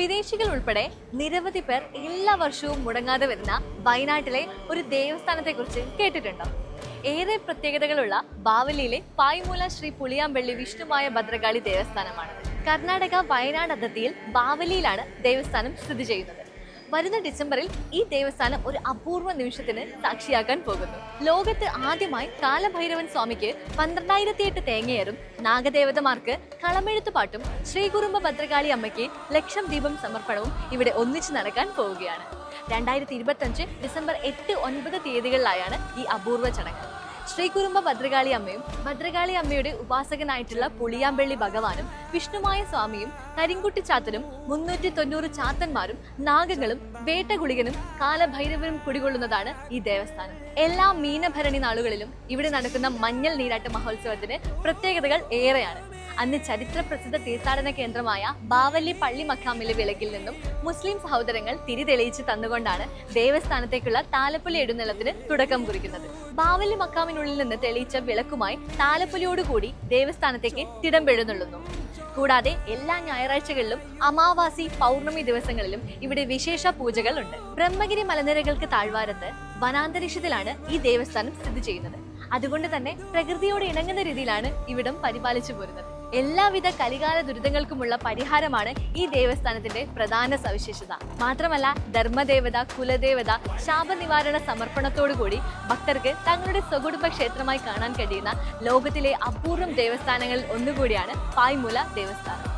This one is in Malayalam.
വിദേശികൾ ഉൾപ്പെടെ നിരവധി പേർ എല്ലാ വർഷവും മുടങ്ങാതെ വരുന്ന വയനാട്ടിലെ ഒരു ദേവസ്ഥാനത്തെക്കുറിച്ച് കേട്ടിട്ടുണ്ടോ? ഏറെ പ്രത്യേകതകളുള്ള ബാവലിയിലെ പായ്മൂല ശ്രീ പുളിയാമ്പള്ളി വിഷ്ണുമായ ഭദ്രകാളി ദേവസ്ഥാനമാണ് കർണാടക വയനാട് അതിർത്തിയിൽ ബാവലിയിലാണ് ദേവസ്ഥാനം സ്ഥിതി ചെയ്യുന്നത്. വരുന്ന ഡിസംബറിൽ ഈ ദേവസ്ഥാനം ഒരു അപൂർവ നിമിഷത്തിന് സാക്ഷിയാക്കാൻ പോകുന്നു. ലോകത്ത് ആദ്യമായി കാലഭൈരവൻ സ്വാമിക്ക് പന്ത്രണ്ടായിരത്തി എട്ട് തേങ്ങയേറും നാഗദേവതമാർക്ക് കളമെഴുത്തുപാട്ടും ശ്രീകുറുമ്പ ഭദ്രകാളി അമ്മയ്ക്ക് ലക്ഷം ദീപം സമർപ്പണവും ഇവിടെ ഒന്നിച്ച് നടക്കാൻ പോവുകയാണ്. രണ്ടായിരത്തി ഇരുപത്തഞ്ച് ഡിസംബർ എട്ട് ഒൻപത് തീയതികളിലായാണ് ഈ അപൂർവ ചടങ്ങ്. ശ്രീകുറുമ്പ ഭദ്രകാളി അമ്മയും ഭദ്രകാളി അമ്മയുടെ ഉപാസകനായിട്ടുള്ള പുളിയാമ്പള്ളി ഭഗവാനും വിഷ്ണുമായ സ്വാമിയും കരിങ്കുട്ടി ചാത്തനും മുന്നൂറ്റി തൊണ്ണൂറ് ചാത്തന്മാരും നാഗങ്ങളും വേട്ടകുളികനും കാലഭൈരവനും കുടികൊള്ളുന്നതാണ് ഈ ദേവസ്ഥാനം. എല്ലാ മീനഭരണി നാളുകളിലും ഇവിടെ നടക്കുന്ന മഞ്ഞൾ നീരാട്ട് മഹോത്സവത്തിന് പ്രത്യേകതകൾ ഏറെയാണ്. അന്ന് ചരിത്ര പ്രസിദ്ധ തീർത്ഥാടന കേന്ദ്രമായ ബാവല്ലി പള്ളി മഖാമിലെ വിളക്കിൽ നിന്നും മുസ്ലിം സഹോദരങ്ങൾ തിരി തെളിയിച്ച് തന്നുകൊണ്ടാണ് ദേവസ്ഥാനത്തേക്കുള്ള താലപ്പൊലി എഴുന്നള്ളത്തിന് തുടക്കം കുറിക്കുന്നത്. ബാവല്ലി മക്കാമിനുള്ളിൽ നിന്ന് തെളിയിച്ച വിളക്കുമായി താലപ്പൊലിയോടുകൂടി ദേവസ്ഥാനത്തേക്ക് തിടമ്പെഴുന്നള്ളുന്നു കൂടാതെ എല്ലാ ഞായറാഴ്ചകളിലും അമാവാസി പൗർണമി ദിവസങ്ങളിലും ഇവിടെ വിശേഷ പൂജകൾ ഉണ്ട്. ബ്രഹ്മഗിരി മലനിരകൾക്ക് താഴ്വാരത്ത് വനാന്തരീക്ഷത്തിലാണ് ഈ ദേവസ്ഥാനം സ്ഥിതി ചെയ്യുന്നത്. അതുകൊണ്ട് തന്നെ പ്രകൃതിയോട് ഇണങ്ങുന്ന രീതിയിലാണ് ഇവിടം പരിപാലിച്ചു പോരുന്നത്. എല്ലാവിധ കലികാല ദുരിതങ്ങൾക്കുമുള്ള പരിഹാരമാണ് ഈ ദേവസ്ഥാനത്തിന്റെ പ്രധാന സവിശേഷത. മാത്രമല്ല ധർമ്മദേവത കുലദേവത ശാപനിവാരണ സമർപ്പണത്തോടു കൂടി ഭക്തർക്ക് തങ്ങളുടെ സ്വകുടുംബ ക്ഷേത്രമായി കാണാൻ കഴിയുന്ന ലോകത്തിലെ അപൂർവം ദേവസ്ഥാനങ്ങളിൽ ഒന്നുകൂടിയാണ് പായ്മൂല ദേവസ്ഥാനം.